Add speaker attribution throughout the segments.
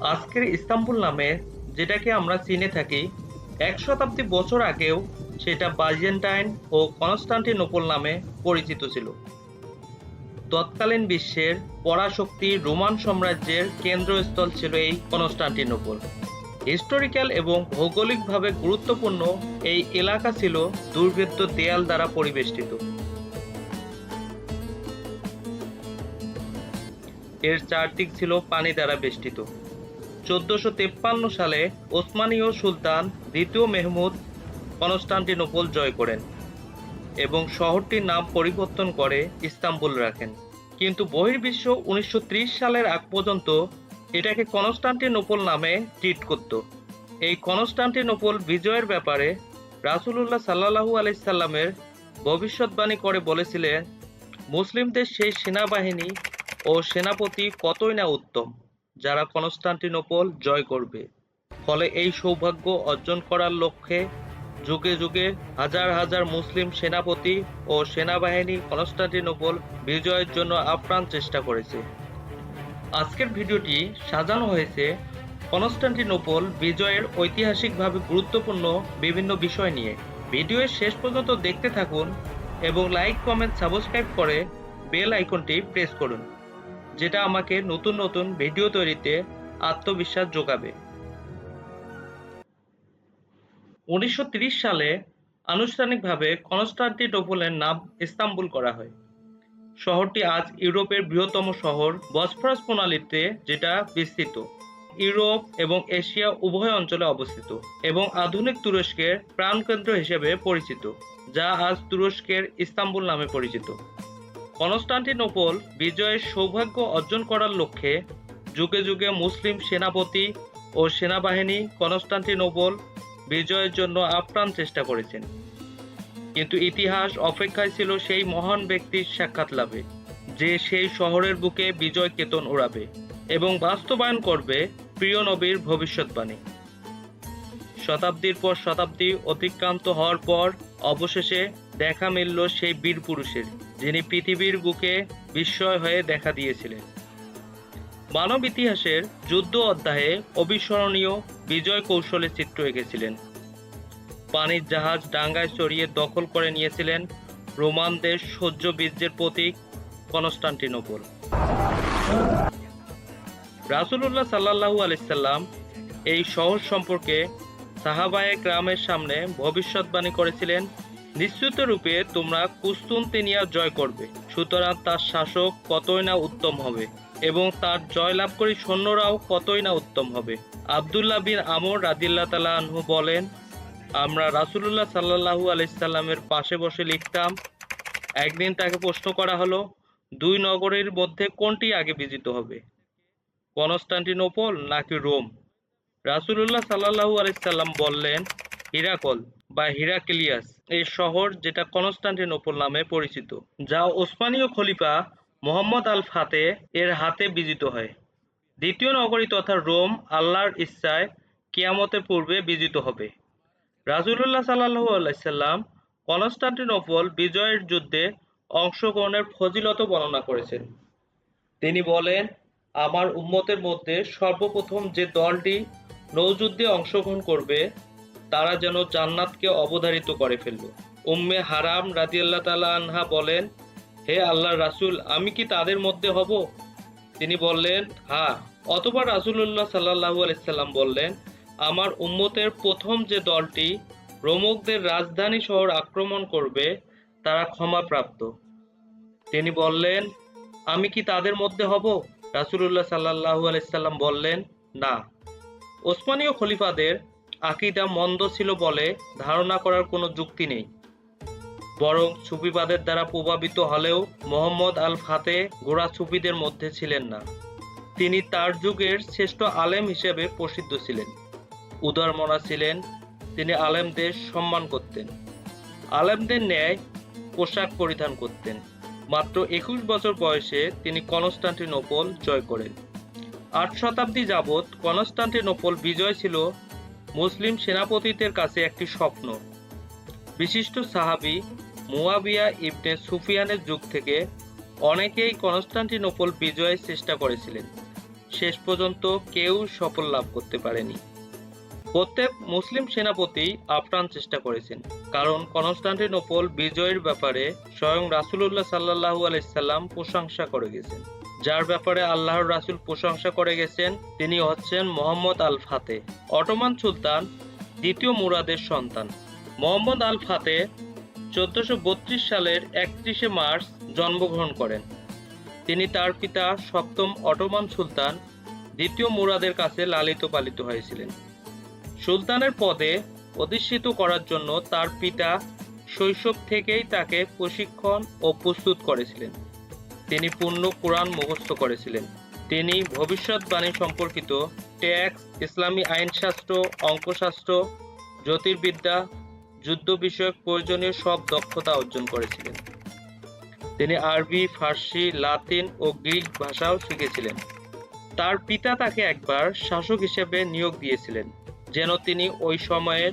Speaker 1: আজকের ইস্তাম্বুল নামে, যেটাকে আমরা চিনে থাকি, এক শতাব্দী বছর আগেও সেটা বাইজেন্টাইন ও কনস্টান্টিনোপল নামে পরিচিত ছিল। তৎকালীন বিশ্বের পরাশক্তি রোমান সাম্রাজ্যের কেন্দ্রস্থল ছিল এই কনস্টান্টিনোপল। হিস্টোরিক্যাল এবং ভৌগোলিকভাবে গুরুত্বপূর্ণ এই এলাকা ছিল দুর্ভেদ্য দেয়াল দ্বারা পরিবেষ্টিত। এর চারদিক ছিল পানি দ্বারা বেষ্টিত। চোদ্দশো তেপ্পান্ন সালে ওসমানীয় সুলতান দ্বিতীয় মেহমুদ কনস্টান্টিনোপল জয় করেন এবং শহরটির নাম পরিবর্তন করে ইস্তাম্বুল রাখেন। কিন্তু বহির্বিশ্ব উনিশশো ত্রিশ সালের আগ পর্যন্ত এটাকে কনস্টান্টিনোপল নামে ট্রিট করত। এই কনস্টান্টিনোপল বিজয়ের ব্যাপারে রাসূলুল্লাহ সাল্লাহু আলাইসাল্লামের ভবিষ্যৎবাণী করে বলেছিলেন, মুসলিমদের সেই সেনাবাহিনী ও সেনাপতি কতই না উত্তম। যারা কনস্টান্টিনোপল জয় করবে। ফলে এই সৌভাগ্য অর্জন করার লক্ষ্যে যুগে যুগে হাজার হাজার মুসলিম সেনাপতি ও সেনাবাহিনী কনস্টান্টিনোপল বিজয়ের জন্য আপ্রাণ চেষ্টা করেছে। আজকের ভিডিওটি সাজানো হয়েছে কনস্টান্টিনোপল বিজয়ের ঐতিহাসিকভাবে গুরুত্বপূর্ণ বিভিন্ন বিষয় নিয়ে। ভিডিওর শেষ পর্যন্ত দেখতে থাকুন এবং লাইক, কমেন্ট, সাবস্ক্রাইব করে বেল আইকনটি প্রেস করুন। যেটা আমাকে নতুন নতুন ভিডিও তৈরিতে আত্মবিশ্বাস যোগাবে। উনিশশো সালে আনুষ্ঠানিকভাবে কনস্টান্টিনোপলের নাম ইস্তাম্বুল করা হয়। শহরটি আজ ইউরোপের বৃহত্তম শহর বসফরাস প্রণালীতে যেটা বিস্তৃত। ইউরোপ এবং এশিয়া উভয় অঞ্চলে অবস্থিত এবং আধুনিক তুরস্কের প্রাণকেন্দ্র হিসেবে পরিচিত, যা আজ তুরস্কের ইস্তাম্বুল নামে পরিচিত। কনস্টান্টিনোপল বিজয়ের সৌভাগ্য অর্জন করার লক্ষ্যে যুগে যুগে মুসলিম সেনাপতি ও সেনাবাহিনী কনস্টান্টিনোপল বিজয়ের জন্য আপ্রাণ চেষ্টা করেছেন। কিন্তু ইতিহাস অপেক্ষায় ছিল সেই মহান ব্যক্তির সাক্ষাৎ লাভে, যে সেই শহরের বুকে বিজয় কেতন ওড়াবে এবং বাস্তবায়ন করবে প্রিয় নবীর ভবিষ্যৎবাণী। শতাব্দীর পর শতাব্দী অতিক্রান্ত হওয়ার পর অবশেষে দেখা মিলল সেই বীর পুরুষের। যিনি পৃথিবীর বুকে বিস্ময় হয়ে দেখা দিয়েছিলেন। মানব ইতিহাসের যুদ্ধ অধ্যায়ে অবিস্মরণীয় বিজয় কৌশলের চিত্র এঁকেছিলেন। পানির জাহাজ ডাঙ্গায় চড়িয়ে দখল করে নিয়েছিলেন রোমানদের সহ্য বীর্যের প্রতীক কনস্টান্টিনোপল। রাসুলুল্লাহ সাল্লাহু আলাইসাল্লাম এই শহর সম্পর্কে সাহাবায়ে গ্রামের সামনে ভবিষ্যৎবাণী করেছিলেন নিশ্চিত রূপে তোমরা কুস্তুন্তিনিয়া জয় করবে, সুতরাং তার শাসক কতই না উত্তম হবে, এবং তার জয়লাভকারী সৈন্যরাও কতই না উত্তম হবে। আবদুল্লাহ বিন আমর রাদিল্লা তালা আনহু বলেন, আমরা রাসুলুল্লাহ সাল্লাহু আলাইসাল্লামের পাশে বসে লিখতাম, একদিন তাকে প্রশ্ন করা হলো, দুই নগরের মধ্যে কোনটি আগে বিজিত হবে? কনস্টান্টিনোপল নাকি রোম? রাসুলুল্লাহ সাল্লাহু আলাইসাল্লাম বললেন হিরাকল বা হিরাক্লিয়াস এই শহর যেটা কনস্টান্টিনোপল নামে পরিচিত, যা ওসমানীয় খলিফা মোহাম্মদ আল ফাতে এর হাতে বিজিত হয়। দ্বিতীয় নগরী তথা রোম আল্লাহর ইচ্ছায় কিয়ামতের পূর্বে বিজিত হবে। রাজুলুল্লাহ সাল্লাহু আলাইসাল্লাম কনস্টান্টিনোপল বিজয়ের যুদ্ধে অংশগ্রহণের ফজিলত বর্ণনা করেছেন। তিনি বলেন, আমার উম্মতের মধ্যে সর্বপ্রথম যে দলটি নৌযুদ্ধে অংশগ্রহণ করবে তারা যেন জান্নাতকে অবধারিত করে ফেলল। উম্মে হারাম রাদিয়াল্লাহ তালা আনহা বলেন, হে আল্লাহ রাসূল, আমি কি তাদের মধ্যে হব? তিনি বললেন হ্যাঁ অতবার রাসূলুল্লাহ সাল্লাহু আলাইসাল্লাম বললেন, আমার উম্মতের প্রথম যে দলটি রোমকদের রাজধানী শহর আক্রমণ করবে, তারা ক্ষমাপ্রাপ্ত তিনি বললেন, আমি কি তাদের মধ্যে হব? রাসূলুল্লাহ সাল্লাহু আলাইসাল্লাম বললেন, না। ওসমানীয় খলিফাদের আকিদা মন্দ ছিল বলে ধারণা করার কোনো যুক্তি নেই। বরং সুফিবাদের দ্বারা প্রভাবিত হলেও মোহাম্মদ আল ফাতে গোড়া সুফিদের মধ্যে ছিলেন না। তিনি তার যুগের শ্রেষ্ঠ আলেম হিসেবে প্রসিদ্ধ ছিলেন। উদারমনা ছিলেন, তিনি আলেমদের সম্মান করতেন। আলেমদের ন্যায় পোশাক পরিধান করতেন। মাত্র একুশ বছর বয়সে তিনি কনস্টান্টিনোপল জয় করেন। আট শতাব্দী যাবৎ কনস্টান্টিনোপল বিজয় ছিল মুসলিম সেনাপতিদের কাছে একটি স্বপ্ন। বিশিষ্ট সাহাবি মুয়াবিয়া ইবনে সুফিয়ানের যুগ থেকে অনেকেই কনস্টান্টিনোপল বিজয়ের চেষ্টা করেছিলেন। শেষ পর্যন্ত কেউ সফল লাভ করতে পারেনি। প্রত্যেক মুসলিম সেনাপতি আপ্রাণ চেষ্টা করেছেন, কারণ কনস্টান্টিনোপল বিজয়ের ব্যাপারে স্বয়ং রাসূলুল্লাহ সাল্লাহু আলাইসাল্লাম প্রশংসা করে গেছেন। যার ব্যাপারে আল্লাহর রাসূল প্রশংসা করে গেছেন, তিনি হচ্ছেন মোহাম্মদ আল ফাতে অটোমান সুলতান, দ্বিতীয় মুরাদের সন্তান। মোহাম্মদ আল ফাতে চোদ্দশো সালের একত্রিশে মার্চ জন্মগ্রহণ করেন। তিনি তার পিতা সপ্তম অটোমান সুলতান, দ্বিতীয় মুরাদের কাছে লালিত পালিত হয়েছিলেন। সুলতানের পদে অধিষ্ঠিত করার জন্য তার পিতা শৈশব থেকেই তাকে প্রশিক্ষণ ও প্রস্তুত করেছিলেন। তিনি পূর্ণ কোরআন মুখস্থ করেছিলেন। তিনি ভবিষ্যৎবাণী সম্পর্কিত ট্যাক্স ইসলামী আইনশাস্ত্র, অঙ্কশাস্ত্র, জ্যোতির্বিদ্যা, যুদ্ধ বিষয়ক প্রয়োজনীয় সব দক্ষতা অর্জন করেছিলেন। তিনি আরবি, ফার্সি, লাতিন ও গ্রিক ভাষাও শিখেছিলেন। তার পিতা তাকে একবার শাসক হিসেবে নিয়োগ দিয়েছিলেন, যেন তিনি ওই সময়ের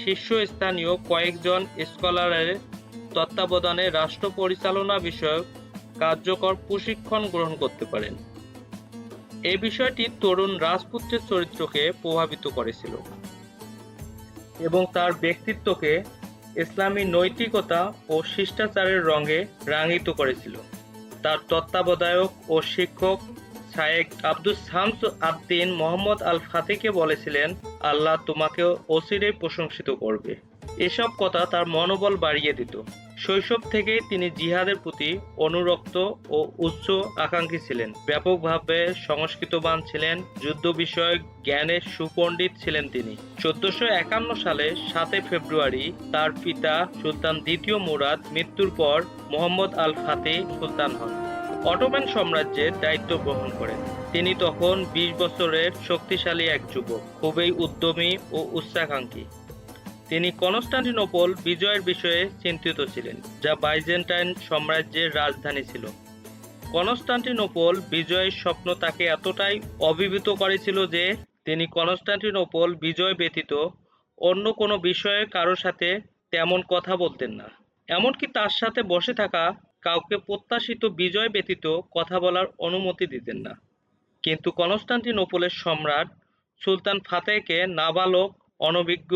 Speaker 1: শীর্ষস্থানীয় কয়েকজন স্কলারের তত্ত্বাবধানে রাষ্ট্র পরিচালনা বিষয়ক কার্যকর প্রশিক্ষণ গ্রহণ করতে পারেন। এই বিষয়টি তরুণ রাজপুত্রের চরিত্রকে প্রভাবিত করেছিল এবং তার ব্যক্তিত্বকে ইসলামী নৈতিকতা ও শিষ্টাচারের রঙে রাঙিত করেছিল। তার তত্ত্বাবধায়ক ও শিক্ষক শায়েক আব্দুল শামস আদ্দিন মোহাম্মদ আল ফাতেকে বলেছিলেন, আল্লাহ তোমাকে অচিরেই প্রশংসিত করবে। এসব কথা তার মনোবল বাড়িয়ে দিত। শৈশব থেকেই তিনি জিহাদের প্রতি অনুরক্ত ও উচ্চ আকাঙ্ক্ষী ছিলেন। ব্যাপকভাবে সংস্কৃতবান ছিলেন, যুদ্ধ বিষয়ক জ্ঞানের সুপণ্ডিত ছিলেন তিনি। চোদ্দশো একান্ন সালে সাতই ফেব্রুয়ারি তার পিতা সুলতান দ্বিতীয় মুরাদ মৃত্যুর পর মোহাম্মদ আল ফাতে সুলতান হন। অটোম্যান সাম্রাজ্যের দায়িত্ব গ্রহণ করেন। তিনি তখন বিশ বছরের শক্তিশালী এক যুবক, খুবই উদ্যমী ও উচ্চাকাঙ্ক্ষী। তিনি কনস্টান্টিনোপল বিজয়ের বিষয়ে চিন্তিত ছিলেন, যা বাইজেন্টাইন সাম্রাজ্যের রাজধানী ছিল। কনস্টান্টিনোপল বিজয়ের স্বপ্ন তাকে এতটাই অভিভূত করেছিল যে তিনি কনস্টান্টিনোপল বিজয় ব্যতীত অন্য কোনো বিষয়ে কারও সাথে তেমন কথা বলতেন না। এমনকি তার সাথে বসে থাকা কাউকে প্রত্যাশিত বিজয় ব্যতীত কথা বলার অনুমতি দিতেন না। কিন্তু কনস্টান্টিনোপলের সম্রাট সুলতান ফাতেহকে নাবালক, অনভিজ্ঞ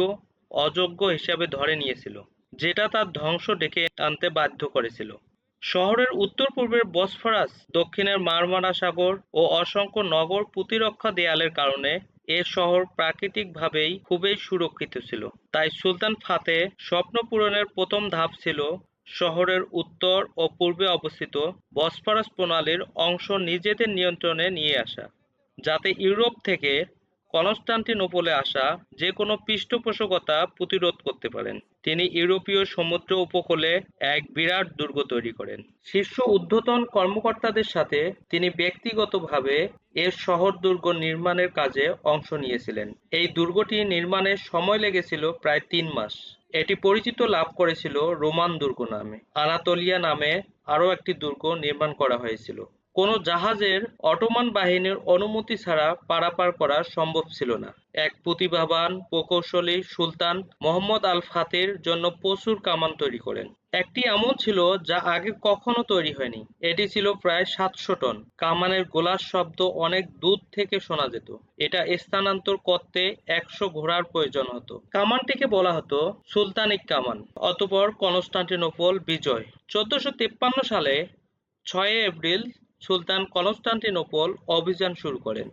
Speaker 1: অযোগ্য হিসাবে ধরে নিয়েছিল, যেটা তার ধ্বংস ডেকে আনতে বাধ্য করেছিল। শহরের উত্তর পূর্বের বসফরাস, দক্ষিণের মারমারা সাগর ও অসংখ্য নগর প্রতিরক্ষা দেয়ালের কারণে এ শহর প্রাকৃতিকভাবেই খুবই সুরক্ষিত ছিল। তাই সুলতান ফাতে স্বপ্ন পূরণের প্রথম ধাপ ছিল শহরের উত্তর ও পূর্বে অবস্থিত বসফরাস প্রণালীর অংশ নিজেদের নিয়ন্ত্রণে নিয়ে আসা, যাতে ইউরোপ থেকে কনস্টান্টিনোপলে আসা যে কোনো পৃষ্ঠপোষকতা প্রতিরোধ করতে পারেন। তিনি ইউরোপীয় সমুদ্র উপকূলে এক বিরাট দুর্গ তৈরি করেন। শীর্ষ ঊর্ধ্বতন কর্মকর্তাদের সাথে তিনি ব্যক্তিগতভাবে এর শহর দুর্গ নির্মাণের কাজে অংশ নিয়েছিলেন। এই দুর্গটি নির্মাণের সময় লেগেছিল প্রায় তিন মাস। এটি পরিচিত লাভ করেছিল রোমান দুর্গ নামে। আনাতোলিয়া নামে আরও একটি দুর্গ নির্মাণ করা হয়েছিল। কোনো জাহাজের অটোমান বাহিনীর অনুমতি ছাড়া পারাপার করা সম্ভব ছিল না। এক প্রতিভাবান, প্রকৌশলী সুলতান মোহাম্মদ আল ফাতের জন্য প্রচুর কামান তৈরি করেন। একটি এমন ছিল যা আগে কখনো তৈরি হয়নি। এটি ছিল প্রায় সাতশো টন। কামানের গোলার শব্দ অনেক দূর থেকে শোনা যেত। এটা স্থানান্তর করতে একশো ঘোড়ার প্রয়োজন হতো। কামানটিকে বলা হতো সুলতানিক কামান, অতপর কনস্টান্টিনোপল বিজয়। চোদ্দশো সালে ছয় এপ্রিল সুলতান কনস্টান্টিনোপল অভিযান শুরু করেন।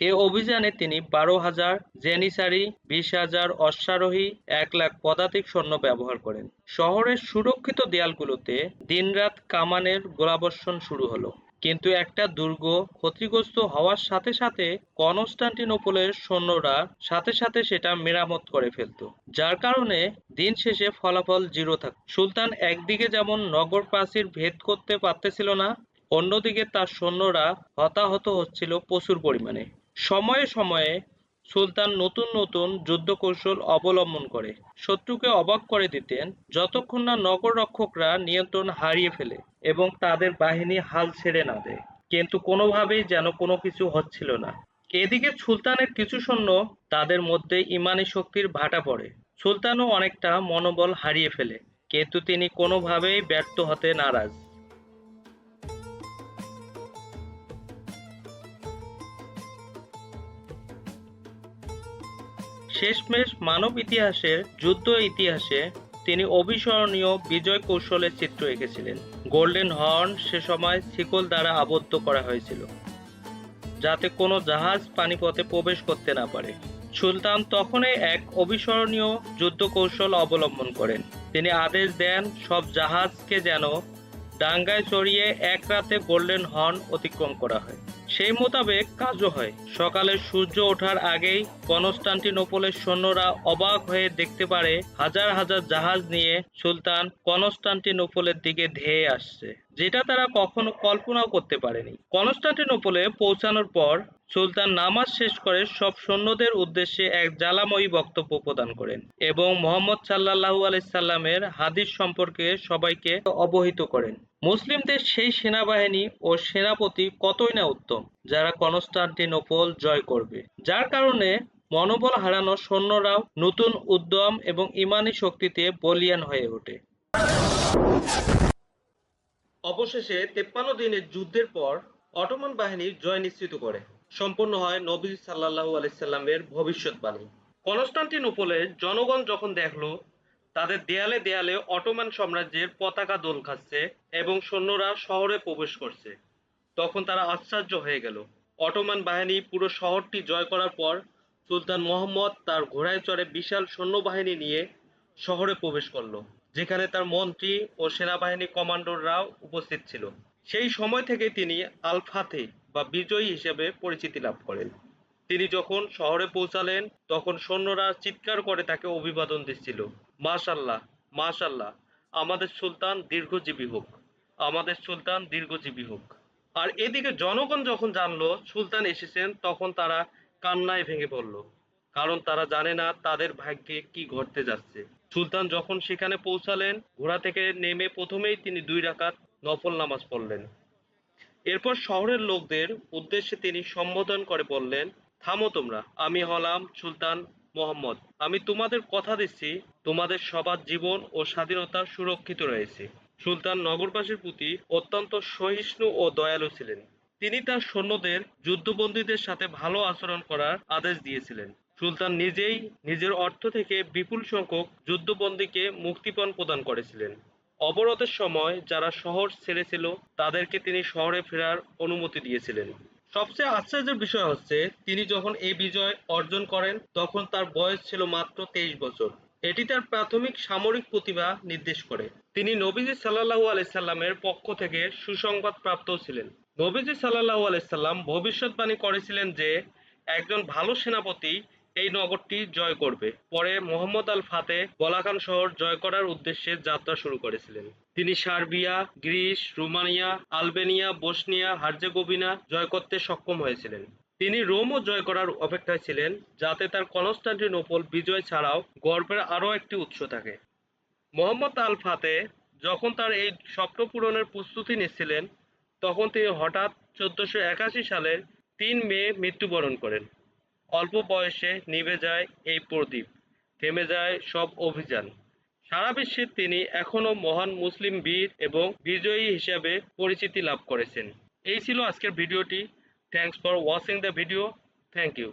Speaker 1: এ অভিযানে তিনি বারো হাজার জেনিসারি, বিশ হাজার অশ্বারোহী, এক লাখ পদাতিক সৈন্য ব্যবহার করেন। শহরের সুরক্ষিত দেয়ালগুলোতে দিনরাত কামানের গোলাবর্ষণ শুরু হলো। কিন্তু একটা দুর্গ ক্ষতিগ্রস্ত হওয়ার সাথে সাথে কনস্টান্টিনোপলের সৈন্যরা সাথে সাথে সেটা মেরামত করে ফেলতো, যার কারণে দিন শেষে ফলাফল জিরো থাক সুলতান একদিকে যেমন নগর প্রাচীর ভেদ করতে পারতেছিল না অন্যদিকে তার সৈন্যরা হতাহত হচ্ছিল প্রচুর পরিমাণে। সময়ে সময়ে সুলতান নতুন নতুন যুদ্ধ কৌশল অবলম্বন করে। শত্রুকে অবাক করে দিতেন, যতক্ষণ না নগর রক্ষকরা নিয়ন্ত্রণ হারিয়ে ফেলে এবং তাদের বাহিনী হাল ছেড়ে না দেয়। কিন্তু কোনোভাবেই যেন কোনো কিছু হচ্ছিল না। এদিকে সুলতানের কিছু সৈন্য তাদের মধ্যে ইমানি শক্তির ভাটা পড়ে। সুলতানও অনেকটা মনোবল হারিয়ে ফেলে, কিন্তু তিনি কোনোভাবেই ব্যর্থ হতে নারাজ। শেষমেশ মানব ইতিহাসের যুদ্ধ ইতিহাসে তিনি অবিস্মরণীয় বিজয় কৌশলের চিত্র এঁকেছিলেন। গোল্ডেন হর্ন সে সময় শিকল দ্বারা আবদ্ধ করা হয়েছিল, যাতে কোনো জাহাজ পানিপথে প্রবেশ করতে না পারে। সুলতান তখনই এক অবিস্মরণীয় যুদ্ধ কৌশল অবলম্বন করেন। তিনি আদেশ দেন, সব জাহাজকে যেন ডাঙ্গায় চড়িয়ে এক রাতে গোল্ডেন হর্ন অতিক্রম করা হয়। সেই মোতাবেক কাজও হয়। সকালে সূর্য ওঠার আগেই কনস্টান্টিনোপলের সৈন্যরা অবাক হয়ে দেখতে পারে হাজার হাজার জাহাজ নিয়ে সুলতান কনস্টান্টিনোপলের দিকে ধেয়ে আসছে, যেটা তারা কখনো কল্পনাও করতে পারেনি। কনস্টান্টিনোপলে পৌঁছানোর পর সুলতান নামাজ শেষ করে সব সৈন্যদের উদ্দেশ্যে এক জ্বালাময়ী বক্তব্য প্রদান করেন এবং মোহাম্মদ সাল্লাল্লাহু আলাইসাল্লামের হাদিস সম্পর্কে সবাইকে অবহিত করেন। মুসলিমদের সেই সেনাবাহিনী ও সেনাপতি কতই না উত্তম, যারা কনস্টান্টিনোপল জয় করবে। যার কারণে মনোবল হারানো সৈন্যরাও নতুন উদ্যম এবং ইমানি শক্তিতে বলিয়ান হয়ে ওঠে। অবশেষে তেপ্পান্ন দিনের যুদ্ধের পর অটোমান বাহিনী জয় নিশ্চিত করে। সম্পন্ন হয় নবী সাল্লাল্লাহু আলাইসাল্লামের ভবিষ্যৎবাণী। কনস্টান্টিনোপলে জনগণ যখন দেখল তাদের দেয়ালে দেয়ালে অটোমান সাম্রাজ্যের পতাকা দোল খাচ্ছে এবং সৈন্যরা শহরে প্রবেশ করছে। তখন তারা আশ্চর্য হয়ে গেল। অটোমান বাহিনী পুরো শহরটি জয় করার পর সুলতান মোহাম্মদ তার ঘোড়ায় চড়ে বিশাল সৈন্যবাহিনী নিয়ে শহরে প্রবেশ করল, যেখানে তার মন্ত্রী ও সেনাবাহিনী কমান্ডোররাও উপস্থিত ছিল। সেই সময় থেকে তিনি আল ফাতে বা বিজয়ী হিসেবে পরিচিতি লাভ করেন। তিনি যখন শহরে পৌঁছালেন, তখন সৈন্যরা চিৎকার করে তাকে অভিবাদন দিচ্ছিল। মাশাল্লাহ মাশাল্লাহ। আমাদের সুলতান দীর্ঘজীবী হোক, আমাদের সুলতান দীর্ঘজীবী হোক। আর এদিকে জনগণ যখন জানলো, সুলতান এসেছেন, তখন তারা কান্নায় ভেঙে পড়ল। কারণ তারা জানে না তাদের ভাগ্যে কি ঘটতে যাচ্ছে। সুলতান যখন সেখানে পৌঁছালেন, ঘোড়া থেকে নেমে প্রথমেই তিনি দুই রাকাত নফল নামাজ পড়লেন। এরপর শহরের লোকদের উদ্দেশ্যে তিনি সম্বোধন করে বললেন, থামো তোমরা, আমি হলাম সুলতান মোহাম্মদ, আমি তোমাদের কথা দিচ্ছি, তোমাদের সবার জীবন ও স্বাধীনতা সুরক্ষিত রয়েছে। সুলতান নগরবাসীর প্রতি অত্যন্ত সহিষ্ণু ও দয়ালু ছিলেন। তিনি তার সৈন্যদের যুদ্ধবন্দীদের সাথে ভালো আচরণ করার আদেশ দিয়েছিলেন। সুলতান নিজেই নিজের অর্থ থেকে বিপুল সংখ্যক যুদ্ধবন্দীকে মুক্তিপণ প্রদান করেছিলেন। অবরোধের সময় যারা শহর ছেড়েছিল, তাদেরকে তিনি শহরে ফেরার অনুমতি দিয়েছিলেন। সবচেয়ে আশ্চর্যের বিষয় হচ্ছে, তিনি যখন এই বিজয় অর্জন করেন, তখন তার বয়স ছিল মাত্র তেইশ বছর। এটি তার প্রাথমিক সামরিক প্রতিভা নির্দেশ করে। তিনি নবীজি সাল্লাহু আলাইসাল্লামের পক্ষ থেকে সুসংবাদ প্রাপ্ত ছিলেন। নবীজি সাল্লাহু আলাইসাল্লাম ভবিষ্যৎবাণী করেছিলেন যে, একজন ভালো সেনাপতি এই নগরটি জয় করবে। পরে মোহাম্মদ আল ফাতে বলাকান শহর জয় করার উদ্দেশ্যে যাত্রা শুরু করেছিলেন। তিনি Serbia, Greece, Romania, Albania, Bosnia, Herzegovina জয় করতে সক্ষম হয়েছিলেন। তিনি রোমও জয় করার অপেক্ষায় ছিলেন, যাতে তার কনস্টান্টিনোপল বিজয় ছাড়াও গর্বের আরও একটি উৎস থাকে। মোহাম্মদ আল ফাতে যখন তার এই স্বপ্ন পূরণের প্রস্তুতি নিচ্ছিলেন, তখন তিনি হঠাৎ চোদ্দশো একাশি সালের তিন মে মৃত্যুবরণ করেন। অল্প বয়সে নিভে যায় এই প্রদীপ। থেমে যায় সব অভিযান। সারা বিশ্বে তিনি এখনও মহান মুসলিম বীর এবং বিজয়ী হিসাবে পরিচিতি লাভ করেছেন। এই ছিল আজকের ভিডিওটি। Thanks for watching the video thank you